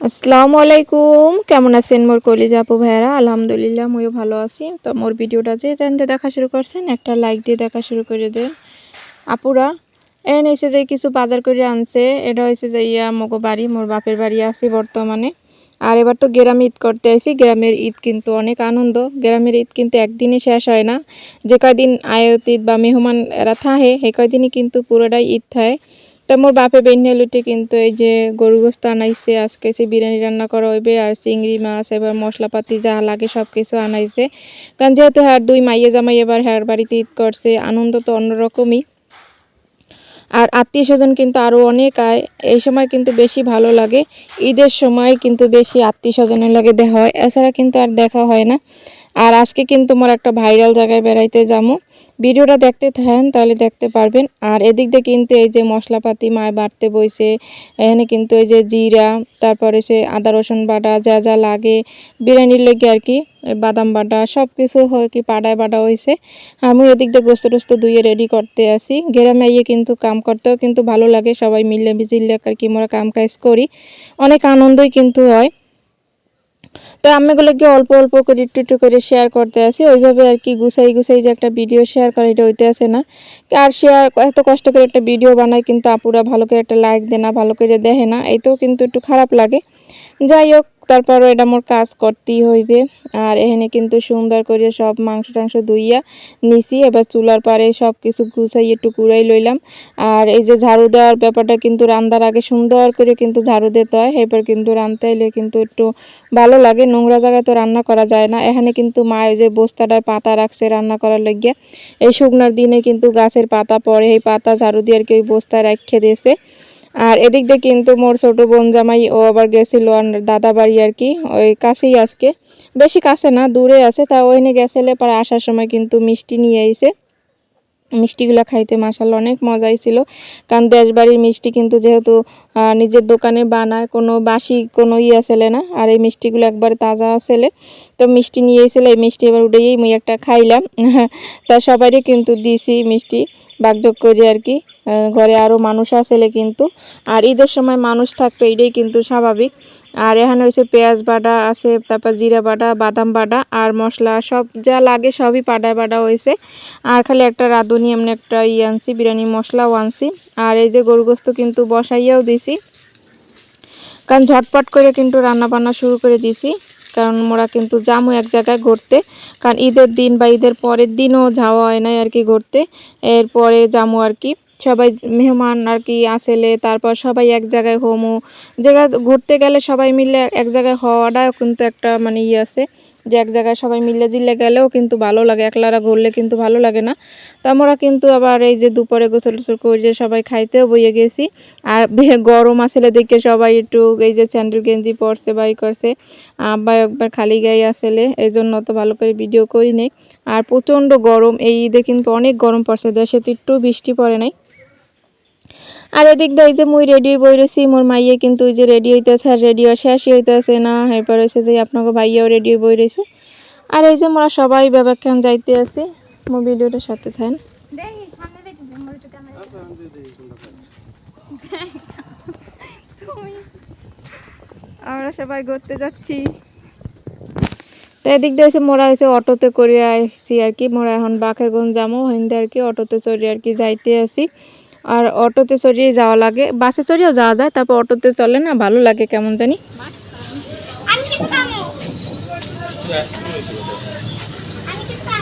আসসালামু আলাইকুম। কেমন আছেন মোর কলিজা আপু ভাইয়ারা? আলহামদুলিল্লাহ, মইও ভালো আছি। তো মোর ভিডিওটা যে জানতে দেখা শুরু করছেন, একটা লাইক দিয়ে দেখা শুরু করে দেন। আপুরা, এন এসে যে কিছু বাজার করে আনছে। এটা হয়েছে যে ইয়া, মগো বাড়ি, মোর বাপের বাড়ি আছি বর্তমানে। আর এবার তো গ্রামে ঈদ করতে আইছি। গ্রামের ঈদ কিন্তু অনেক আনন্দ। গ্রামের ঈদ কিন্তু একদিনে শেষ হয় না। যে কয়দিন আয়ত ঈদ বা মেহমান এরা থাহে সে কয়দিনই কিন্তু পুরোটাই ঈদ থাকে তো মোর বাপে বেন্যা লুটে কিন্তু এই যে গরু গোস্ত আনাইছে, আজকে সে বিরিয়ানি রান্না করা হইবে, আর চিংড়ি মাছ, এবার মশলাপাতি যা লাগে সব কিছু আনাইছে। কারণ যেহেতু হ্যার দুই মাইয়ে জামাই এবার হ্যার বাড়িতে ঈদ করছে, আনন্দ তো অন্যরকমই। আর আত্মীয় স্বজন কিন্তু আরও অনেক আয় এই সময় কিন্তু বেশি ভালো লাগে। ঈদের সময় কিন্তু বেশি আত্মীয় স্বজনের লাগে দেখা হয়, এছাড়া কিন্তু আর দেখা হয় না। আর আজকে কিন্তু মোর একটা ভাইরাল জায়গায় বেড়াইতে যাব ভিডিওটা দেখতে থাকেন, তাহলে দেখতে পারবেন। আর এদিক দিয়ে কিন্তু এই যে মশলাপাতি মায় বাড়তে বইছে, এখানে কিন্তু এই যে জিরা, তারপরে সে আদা রসুন বাটা যা যা লাগে, বিরিয়ানির লেগে আর কি বাদাম বাটা সব কিছু হয় কি পাড়ায় বাটা হয়েছে আমি এদিক দিয়ে গোস্ত টোস্ত ধুয়ে রেডি করতে আসি। গ্রামে ইয়ে কিন্তু কাম করতেও কিন্তু ভালো লাগে, সবাই মিলে মিশিলে আর কি মোরা কাম কাজ করি। অনেক আনন্দই কিন্তু হয়। তো কি অল্প অল্প করে একটু একটু করে শেয়ার করতে আসি ওইভাবে আর কি গুছাই গুছাই যে একটা ভিডিও শেয়ার করা, এটা হইতে আসে না। আর শেয়ার এত কষ্ট করে একটা ভিডিও বানায় কিন্তু আপুরা ভালো করে একটা লাইক দেয় না, ভালো করে দেখে না, এতেও কিন্তু একটু খারাপ লাগে। যাই হোক তারপরও এটা মোর কাজ করতেই হইবে। আর এখানে কিন্তু সুন্দর করে সব মাংস টাংস ধুইয়া নিছি। এবার চুলার পারে সব কিছু গুছাই একটু কুড়াই লইলাম। আর এই যে ঝাড়ু দেওয়ার ব্যাপারটা কিন্তু রান্নার আগে সুন্দর করে কিন্তু ঝাড়ু দিতে হয়। এবার কিন্তু রানতে এলে কিন্তু একটু ভালো লাগে। নোংরা জায়গায় তো রান্না করা যায় না। এখানে কিন্তু মা এই যে বস্তাটায় পাতা রাখছে রান্না করার লাগিয়া। এই শুকনার দিনে কিন্তু গাছের পাতা পড়ে। এই পাতা ঝাড়ু দিয়ে আর কি ওই বস্তায় রেখে দিয়েছে। আর এদিক দিয়ে কিন্তু মোর ছোট বোন জামাই, ও আবার গেছিল আর দাদা বাড়ি আর কি, ওই কাছেই আজকে। বেশি কাছে না, দূরে আছে, তা ওইনে গেছিলে পরে আসার সময় কিন্তু মিষ্টি নিয়ে আইছে। মিষ্টিগুলো খাইতে মাসাল অনেক মজাই ছিল। কারণ দেশবাড়ির মিষ্টি কিন্তু যেহেতু নিজের দোকানে বানায়, কোনো বাসি, কোনো ইয়ে আসলে না। আর এই মিষ্টিগুলো একবার তাজা আসলে, তো মিষ্টি নিয়ে এই মিষ্টি এবার উঠেই মুই একটা খাইলাম। তা সবারই কিন্তু দিছি মিষ্টি। বাগযোগ করি আর কি। ঘরে আরও মানুষ আসলে কিন্তু। আর ঈদের সময় মানুষ থাকবে এটাই কিন্তু স্বাভাবিক। আর এখানে হয়েছে পেঁয়াজ বাটা আছে, তারপর জিরা বাটা, বাদাম বাটা আর মশলা, সব যা লাগে সবই পাডা বাটা হয়েছে আর খালি একটা রাঁধুনি, এমনি একটা ইয়ে আনছি বিরিয়ানি মশলাও আনছি। আর এই যে গরুগোস্ত কিন্তু বসাইয়াও দিছি। কারণ ঝটপট করে কিন্তু রান্না বান্না শুরু করে দিছি। কারণ মোরা কিন্তু যামো এক জায়গায় ঘুরতে। কারণ ঈদের দিন বা ঈদের পরের দিনও যাওয়া হয় নাই আর কি ঘুরতে। এরপরে যামো আর কি সবাই মেহমান আর কি আসেলে, তারপর সবাই এক জায়গায় হোমো। জায়গা ঘুরতে গেলে সবাই মিলে এক জায়গায় হওয়াটাও কিন্তু একটা মানে ইয়ে আছে। যে এক জায়গায় সবাই মিলে জিলে গেলেও কিন্তু ভালো লাগে, একলারা ঘুরলে কিন্তু ভালো লাগে না। তো আমরা কিন্তু আবার এই যে দুপুরে গোসল টোসল করে যে সবাই খাইতেও বইয়ে গেছি। আর গরম আসলে দেখে সবাই একটু এই যে স্যান্ডেল গেঞ্জি পরছে, বাই করছে। আব্বা একবার খালি গায়ে আসলে এই জন্য তো ভালো করে ভিডিও করি নেই। আর প্রচণ্ড গরম, এই ঈদে কিন্তু অনেক গরম পড়ছে, দেশে তো একটু বৃষ্টি পড়ে নাই। আর এদিক দিয়ে যে মুই রেডি বই রয়েছি মোর মাইয়ে কিন্তু ওই যে রেডি হইতেছে আর রেডিও শেষই হইতেছে না। এরপর হয়েছে যে আপনাকে ভাইয়াও রেডি বই রয়েছে আর এই যে মোরা সবাই ব্যাপারখান যাইতে আছি। মোর ভিডিওটার সাথে থাকেন। আমরা সবাই ঘুরতে যাচ্ছি। তো এদিক দিয়ে হচ্ছে মোরা হয়েছে অটোতে করে আসছি আর কি। মোরা এখন বাকেরগঞ্জ যাব হিন্দে আর কি অটোতে চড়ে আর কি যাইতে আসি আর অটোতে চড়িয়ে যাওয়া লাগে। বাসে চড়িয়েও যাওয়া যায় তারপর অটোতে চলে না ভালো লাগে কেমন জানি।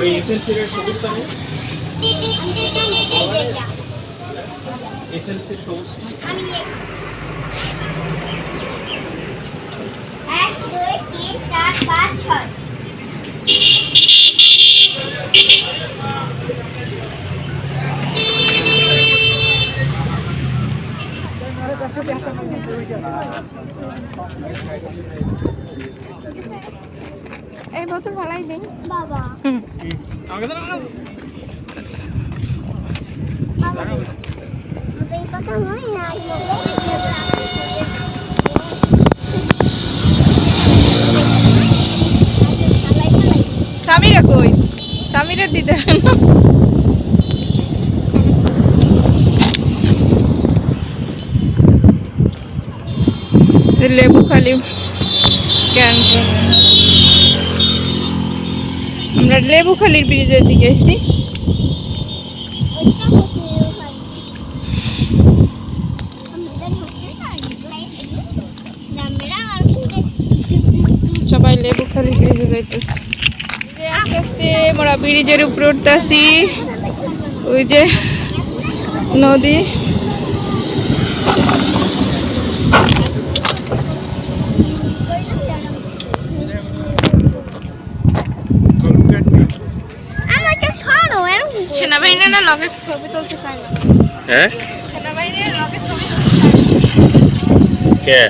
ওই এসএলসির সবুজটা নেই এসএলসির সবুজ এক দুই তিন চার পাঁচ ছয় এই বোতল ভালাই দিন বাবা আমাকে দাও না বাবা স্বামীরা কই? স্বামীরা দিতে লেবু খালি ক্যান্টন আমরা লেবু খালির ব্রিজের দিকে এসেছি ওইটা হচ্ছে ওখানে। আমরা ধরতে পারি আমরা আর ওখানে সবাই লেবু খালি ব্রিজে যাইতেছে যে আস্তে আস্তে আমরা ব্রিজের উপরে উঠতেছি। ওই যে নদী। আমাকে ছাড়ো এরকম সেনাবাহিনী না লগে ছবি তুলতে চায় না? হ্যাঁ? সেনাবাহিনীর লগে ছবি তুলতে কে?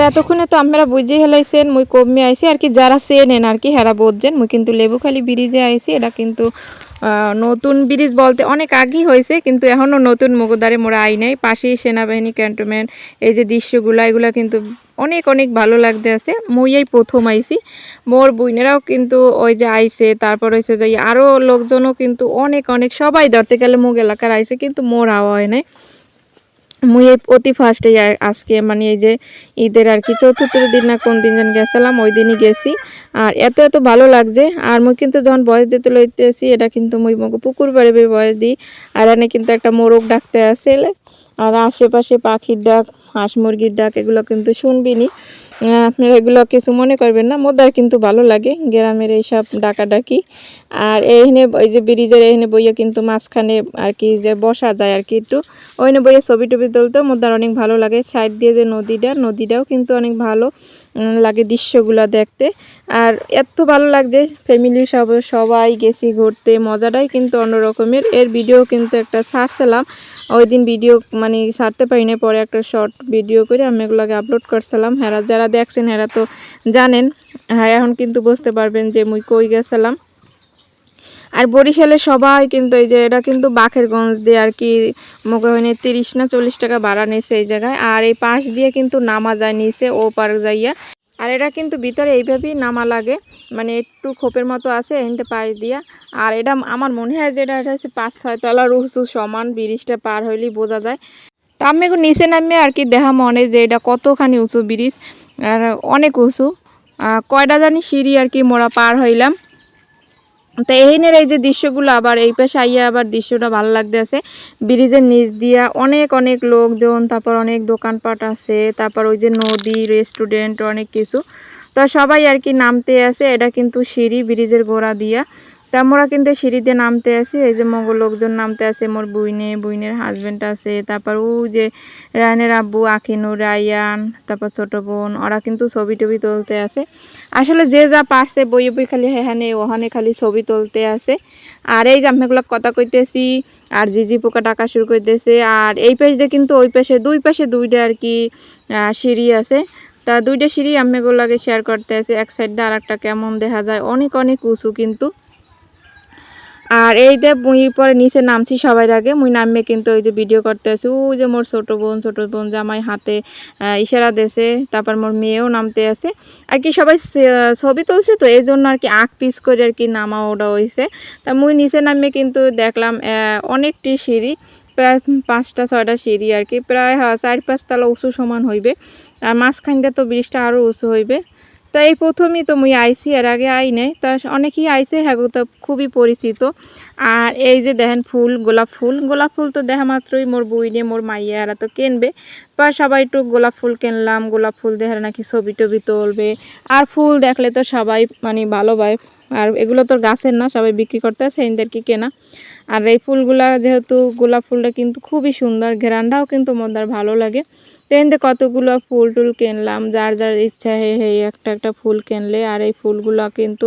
তো এতক্ষণে তো আপনারা বুঝে হেলাইছেন, মুই কমে আইছি, আর কি যারা চেনেন, আর কি হেরা বোঝেন, মুই কিন্তু লেবুখালি ব্রিজে আইছি, এটা কিন্তু নতুন ব্রিজ বলতে অনেক আগেই হয়েছে, কিন্তু এখনও নতুন মুগদারে মোড়া আই নাই। পাশেই সেনাবাহিনী, ক্যান্টনমেন্ট, এই যে দৃশ্যগুলা, এগুলা কিন্তু অনেক অনেক ভালো লাগতে আছে। মুই এই প্রথম আইছি। মোর বইনেরাও কিন্তু ওই যে আইছে, তারপর হয়েছে যে আরও লোকজনও কিন্তু অনেক অনেক, সবাই ধরতে গেলে মুগ এলাকার আইছে, কিন্তু মোর আওয়া হয় নাই। মুই অতি ফার্স্টে আজকে মানে এই যে ঈদের আর কি চতুর্থ দিন না কোন দিন যেন গেছিলাম, ওই দিনই গেছি। আর এত এত ভালো লাগছে। আর মুই কিন্তু যখন বয়স দিতে লইতেছি, এটা কিন্তু মুই পুকুর পাড়ে বেয়ে বয়স দিই। আর এনে কিন্তু একটা মোরগ ডাকতে আসে আর আশেপাশে পাখির ডাক, হাঁস মুরগির ডাক, এগুলো কিন্তু শুনবিনি। আপনারা এগুলো কিছু মনে করবেন না, মোদার কিন্তু ভালো লাগে, গ্রামের এইসব ডাকাডাকি। আর এইখানে ওই যে ব্রিজের এইখানে বইয়ে কিন্তু মাঝখানে আর কি যে বসা যায় আর কি একটু, ওইখানে বইয়ে ছবি টবি তুলতেও মোদার অনেক ভালো লাগে। সাইড দিয়ে যে নদীটা, নদীটাও কিন্তু অনেক ভালো লাগে দৃশ্যগুলো দেখতে। আর এত ভালো লাগছে ফ্যামিলি সব, সবাই গেছি ঘুরতে, মজাটাই কিন্তু অন্য রকমের এর ভিডিও কিন্তু একটা ছাড়ছিলাম। ওই দিন ভিডিও মানে ছাড়তে পারি না পরে একটা শর্ট ভিডিও করে আমি এগুলোকে আপলোড করছিলাম। হ্যাঁ যারা দেখছেন হ্যাঁ তো জানেন হ্যাঁ এখন কিন্তু বুঝতে পারবেন যে মুই কই গেছিলাম। আর বরিশালে সবাই কিন্তু এই যে, এটা কিন্তু বাখেরগঞ্জ দিয়ে আর কি, মনে হয়নি তিরিশ না চল্লিশ টাকা ভাড়া নিয়েছে এই জায়গায়। আর এই পাশ দিয়ে কিন্তু নামা যায় নিচে, ও পার যাইয়া আর এটা কিন্তু ভিতরে এইভাবেই নামা লাগে। মানে একটু খোপের মতো আছে, এনতে পাশ দিয়া। আর এটা আমার মনে হয় যে এটা হচ্ছে পাঁচ ছয় তলার উঁচু, সমান ব্রিজটা পার হইলেই বোঝা যায়। তা আমি এখন নিচে নামে আর কি দেখা মনে যে এটা কতখানি উঁচু ব্রিজ, আর অনেক উঁচু। কয়টা জানি সিঁড়ি আর কি মোড়া পার হইলাম। তো এহিনের এই যে দৃশ্যগুলো আবার এই পাশে আইয়া আবার দৃশ্যটা ভালো লাগতে আছে। ব্রিজের নিচ দিয়া অনেক অনেক লোকজন, তারপর অনেক দোকানপাট আছে, তারপর ওই যে নদী রেস্টুরেন্ট অনেক কিছু। তো সবাই আর কি নামতে আছে, এটা কিন্তু সিঁড়ি ব্রিজের গোড়া দিয়া। তা আমরা কিন্তু সিঁড়ি দিয়ে নামতে আছি এই যে মগো লোকজন নামতে আছে মোর বুইনে, বুইনের হাজবেন্ড আছে তারপর ও যে রায়নের আব্বু আখিনুর রায়ান, তারপর ছোট বোন, ওরা কিন্তু ছবি টবি তুলতে আছে আসলে যে যা পারছে বই বই খালি হেহানে ওখানে খালি ছবি তুলতে আছে আর এই আমি কথা কইতেছি, আর জিজি পোকা ডাকা শুরু করতেছে আর এই পাশে কিন্তু ওই পাশে, দুই পাশে দুইটা আর কি সিঁড়ি আছে। তা দুইটা সিঁড়ি আমি এগুলোকে শেয়ার করতে আছে এক সাইড দিয়ে আর একটা কেমন দেখা যায়, অনেক অনেক উঁচু কিন্তু। আর এই যে মুই পরে নিচে নামছি সবাই আগে। মুই নামবে কিন্তু ওই যে ভিডিও করতে আছি ওই যে মোর ছোট বোন ছোট বোন জামাই হাতে ইশারা দেছে তারপর মোর মেয়েও নামতে আছে। আর কি সবাই ছবি তুলছে তো এই জন্য আর কি আঁক পিস করে আর কি নামা ওটা হয়েছে তা মুই নিচে নামে কিন্তু দেখলাম অনেকটি সিঁড়ি প্রায় পাঁচটা ছয়টা সিঁড়ি আর কি। প্রায় হ্যাঁ, চার পাঁচতলা উঁচু সমান হইবে। আর মাঝখান দিয়ে তো ব্রিজটা আরও উঁচু হইবে। তা এই প্রথমেই তো মুই আইছি, এর আগে আই নাই তা অনেকেই আইছে হ্যাঁ তো খুবই পরিচিত। আর এই যে দেখেন ফুল, গোলাপ ফুল। গোলাপ ফুল তো দেখা মাত্রই মোর বইনে, মোর মাইয়া, এরা তো কিনবে। বা সবাই একটু গোলাপ ফুল কিনলাম, গোলাপ ফুল দেখে নাকি ছবি টবি তুলবে। আর ফুল দেখলে তো সবাই মানে ভালো পায় আর এগুলো তো গাছের না, সবাই বিক্রি করতে আসে এদেরকে কেনা। আর এই ফুলগুলা যেহেতু গোলাপ ফুলটা কিন্তু খুবই সুন্দর, ঘেরানটাও কিন্তু মন্দার ভালো লাগে। তো এনতে কতগুলো ফুল টুল কিনলাম, যার যার ইচ্ছা, হে হে, একটা একটা ফুল কিনলে, আর এই ফুলগুলো কিন্তু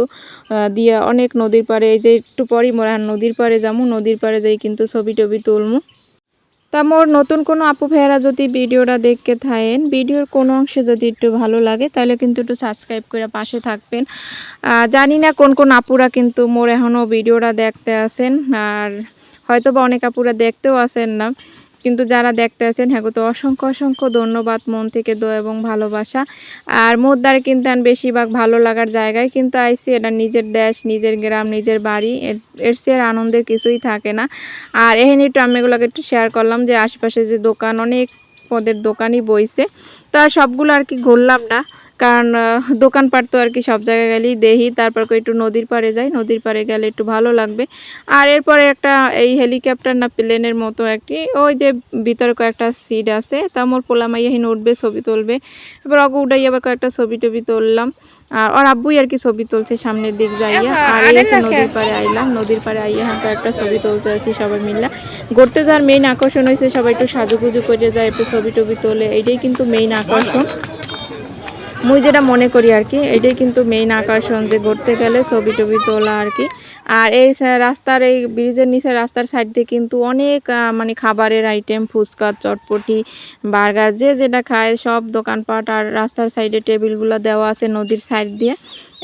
দিয়ে অনেক নদীর পাড়ে, এই যে একটু পরই মোরা নদীর পাড়ে যাব নদীর পাড়ে যাই কিন্তু ছবি টবি তুলমু। তা মোর নতুন কোনো আপু ভাইয়েরা যদি ভিডিওটা দেখতে থাকেন, ভিডিওর কোনো অংশে যদি একটু ভালো লাগে, তাহলে কিন্তু একটু সাবস্ক্রাইব করে পাশে থাকবেন। জানি না কোন কোন আপুরা কিন্তু মোর এখনও ভিডিওটা দেখতে আসেন, আর হয়তো বা অনেক আপুরা দেখতেও আসেন না। কিন্তু যারা দেখতে আছেন হ্যাঁ তো অসংখ্য অসংখ্য ধন্যবাদ মন থেকে, দোয়া এবং ভালোবাসা। আর মোদ্দার কিন্তু বেশিরভাগ ভালো লাগার জায়গায় কিন্তু আইসি, এটা নিজের দেশ, নিজের গ্রাম, নিজের বাড়ি, এর আর আনন্দের কিছুই থাকে না। আর আমি এগুলোকে একটু শেয়ার করলাম যে আশেপাশে যে দোকান, অনেক পদের দোকানই বইছে। তা সবগুলো আর কি ঘুরলাম না। কারণ দোকানপাট তো আর কি সব জায়গায় গেলেই দেহি। তারপর একটু নদীর পাড়ে যাই নদীর পাড়ে গেলে একটু ভালো লাগবে। আর এরপরে একটা এই হেলিকপ্টার না প্লেনের মতো একটি ওই যে ভিতরে কয়েকটা সিট আছে তা মোর পোলামাই এখানে উঠবে ছবি তুলবে। এবার অগু উঠাই আবার কয়েকটা ছবি টবি তুললাম। আর ওর আব্বুই আর কি ছবি তুলছে সামনের দিক যাইয়া। আর এসে নদীর পাড়ে আইলাম নদীর পাড়ে আইয়া হ্যাঁ কয়েকটা ছবি তুলতে আছি সবাই মিলে। ঘুরতে যাওয়ার মেইন আকর্ষণ হয়েছে সবাই একটু সাজুগুজু করে যায় একটু ছবি টবি তোলে এইটাই কিন্তু মেইন আকর্ষণ। মুই যেটা মনে করি আর কি, এটাই কিন্তু মেইন আকর্ষণ যে ঘুরতে গেলে ছবি টবি তোলা আর কি। আর এই রাস্তার এই ব্রিজের নিচে রাস্তার সাইড দিয়ে কিন্তু অনেক মানে খাবারের আইটেম ফুচকা, চটপটি, বার্গার, যে যেটা খায় সব দোকানপাট আর রাস্তার সাইডে টেবিলগুলো দেওয়া আছে নদীর সাইড দিয়ে।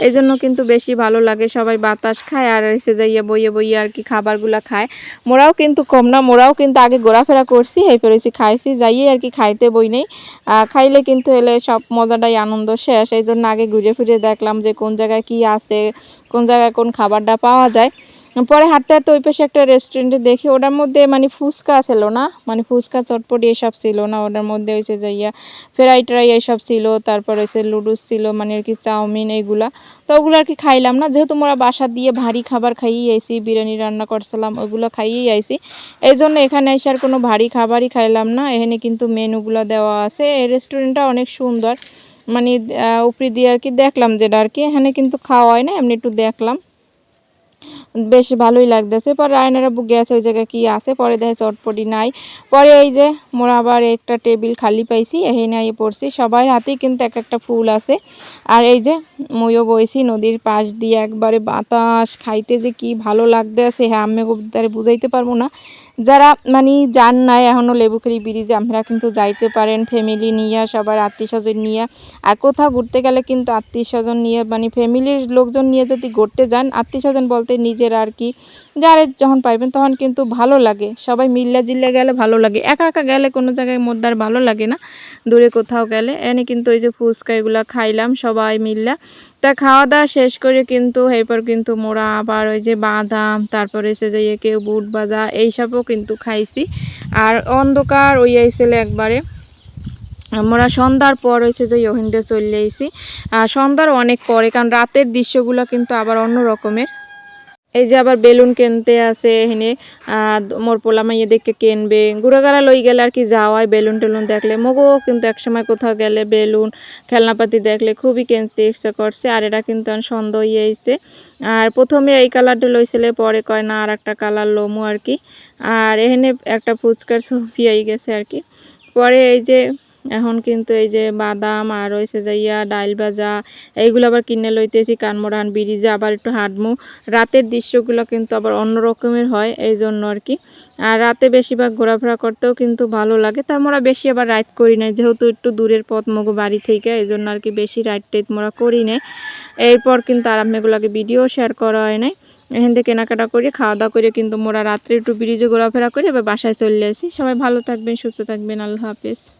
এই জন্য কিন্তু বেশি ভালো লাগে। সবাই বাতাস খায় আর এসে যাইয়া বইয়ে বইয়ে আর কি খাবারগুলা খায়। মোরাও কিন্তু কম না, মোরাও কিন্তু আগে ঘোরাফেরা করছি এই পেরেছি খাইছি, যাইয়ে আর কি খাইতে বই নেই। খাইলে কিন্তু এলে সব মজাটাই আনন্দ শেষ। এই জন্য আগে ঘুরে ফিরে দেখলাম যে কোন জায়গায় কি আছে, কোন জায়গায় কোন খাবারটা পাওয়া যায়। পরে হাঁটতে হাঁটতে ওই পাশে একটা রেস্টুরেন্টে দেখি, ওটার মধ্যে মানে ফুচকা ছিল না? মানে ফুচকা, চটপটি এসব ছিল না? ওটার মধ্যে হয়েছে যাইয়া ফ্রাই ট্রাই এসব ছিল, তারপর হয়েছে লুডুস ছিল মানে আর কি চাউমিন এইগুলা তো ওগুলো আর কি খাইলাম না, যেহেতু মোরা বাসা দিয়ে ভারী খাবার খাইয়েই আইছি, বিরিয়ানি রান্না করছিলাম ওইগুলো খাইয়েই আইছি। এই জন্য এখানে এসে আর কোনো ভারী খাবারই খাইলাম না। এখানে কিন্তু মেনুগুলো দেওয়া আছে। এই রেস্টুরেন্টটা অনেক সুন্দর। মানে উপরি দিয়ে আর কি দেখলাম যেটা আর কি। এখানে কিন্তু খাওয়া হয় না, এমনি একটু দেখলাম। বেশ ভালোই লাগতেছে। পরে আয়নারা বুক গেছে ওই জায়গায় কি আছে, পরে দেখে চটপটি নাই। পরে এই যে মোরা আবার একটা টেবিল খালি পাইছি এই আইয়ে পড়ছি। সবার হাতেই কিন্তু এক একটা ফুল আছে। আর এই যে ময়ও বইছি নদীর পাশ দিয়ে একবারে বাতাস, খাইতে যে কি ভালো লাগতে আছে হ্যাঁ আমি দ্বারা বুঝাইতে পারব না। যারা মানে যান নাই এখনও লেবুখারি ব্রিজে, আপনারা কিন্তু যাইতে পারেন ফ্যামিলি নিয়ে, সবার আত্মীয় স্বজন নিয়ে। আর কোথাও ঘুরতে গেলে কিন্তু আত্মীয় স্বজন নিয়ে মানে ফ্যামিলির লোকজন নিয়ে যদি ঘুরতে যান আত্মীয় স্বজন বলতে নিজের আর কি। যারে যখন পাইবেন তখন কিন্তু ভালো লাগে। সবাই মিল্লা জিল্লা গেলে ভালো লাগে। একা একা গেলে কোনো জায়গায় মধ্যে আর ভালো লাগে না। দূরে কোথাও গেলে। এনে কিন্তু ওই যে ফুচকা এগুলো খাইলাম সবাই মিল্লা। তা খাওয়া দাওয়া শেষ করে কিন্তু এরপর কিন্তু মোরা আবার ওই যে বাদাম, তারপরে এসে যে কেউ বুট বাজা এইসবও কিন্তু খাইছি। আর অন্ধকার ওই আইসেলে একবারে। আমরা সন্ধ্যার পর হয়েছে যে ওহিন্দে চলে আইছি। আর সন্ধ্যার অনেক পরে, কারণ রাতের দৃশ্যগুলো কিন্তু আবার অন্য রকমের। এই যে আবার বেলুন কিনতে আছে এখানে মোর পোলা মাইয়ে দেখে কিনবে। ঘুরেগাড়া লই গেলে আর কি যাওয়ায় বেলুন টেলুন দেখলে। মগো কিন্তু একসময় কোথাও গেলে বেলুন, খেলনাপাতি দেখলে খুবই কিনতে ইচ্ছা করছে, আর এটা কিন্তু সন্দেহ হয়ে আইছে। আর প্রথমে এই কালারটা লইছিলে, পরে কয় না, আর একটা কালার লমু আর কি। আর এখানে একটা ফুচকার ছবি আই গেছে আর কি। পরে এই যে এখন কিন্তু এই যে বাদাম আর রয়েছে যাইয়া ডাইল ভাজা, এইগুলো আবার কিনে লইতেছি কানমোড়ান, ব্রিজে, আবার একটু হাঁটমু। রাতের দৃশ্যগুলো কিন্তু আবার অন্য রকমের হয় এই জন্য আর কি। আর রাতে বেশিরভাগ ঘোরাফেরা করতেও কিন্তু ভালো লাগে। তা আমরা বেশি আবার রাইড করি না যেহেতু একটু দূরের পথ, মগো বাড়ি থেকে এই জন্য আর কি বেশি রাইড টাইড মোরা করি না এরপর কিন্তু আর আমি এগুলোকে ভিডিও শেয়ার করা হয় নাই। এখান থেকে কেনাকাটা করে খাওয়া দাওয়া করে কিন্তু মোরা রাত্রে একটু ব্রিজে ঘোরাফেরা করে এবার বাসায় চলে আসি। সবাই ভালো থাকবেন, সুস্থ থাকবেন। আল্লাহ হাফেজ।